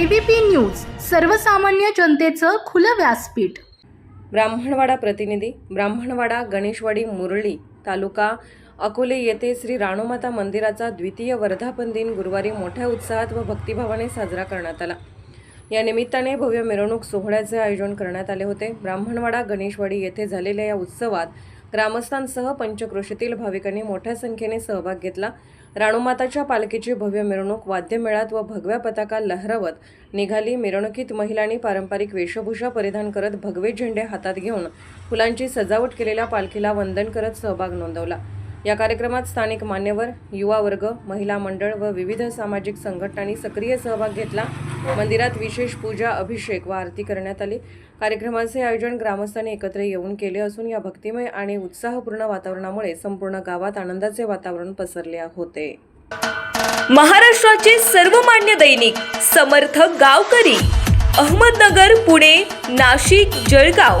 ABP news सर्वसामान्य जनतेचं खुलं व्यासपीठ. ब्राह्मणवाडा प्रतिनिधी ब्राह्मणवाडा गणेशवाडी मुरळी तालुका अकोले येथे श्री राणूमाता मंदिराचा द्वितीय वर्धापन दिन गुरुवारी मोठ्या उत्साहात व भक्तिभावाने साजरा करण्यात आला. या निमित्ताने भव्य मिरवणूक सोहळ्याचे आयोजन करण्यात आले होते. ब्राह्मणवाडा गणेशवाडी येथे झालेल्या या उत्सवात ग्रामस्थांसह पंचक्रोशीतील भाविकांनी मोठ्या संख्येने सहभाग घेतला. राणूमाताच्या पालखीची भव्य मिरवणूक वाद्यमेळात व भगव्या पताका लहरवत निघाली. मिरवणुकीत महिलांनी पारंपरिक वेशभूषा परिधान करत भगवे झेंडे हातात घेऊन फुलांची सजावट केलेल्या पालखीला वंदन करत सहभाग नोंदवला. या कार्यक्रमात स्थानिक मान्यवर युवा वर्ग महिला मंडळ व विविध सामाजिक संघटनांनी सक्रिय सहभाग घेतला. मंदिरात विशेष पूजा अभिषेक व आरती करण्यात आली. कार्यक्रमाचे आयोजन ग्रामस्थांनी एकत्र येऊन केले असून या भक्तिमय आणि उत्साहपूर्ण वातावरणामुळे संपूर्ण गावात आनंदाचे वातावरण पसरले होते. महाराष्ट्राचे सर्वमान्य दैनिक समर्थ गावकरी अहमदनगर पुणे नाशिक जळगाव.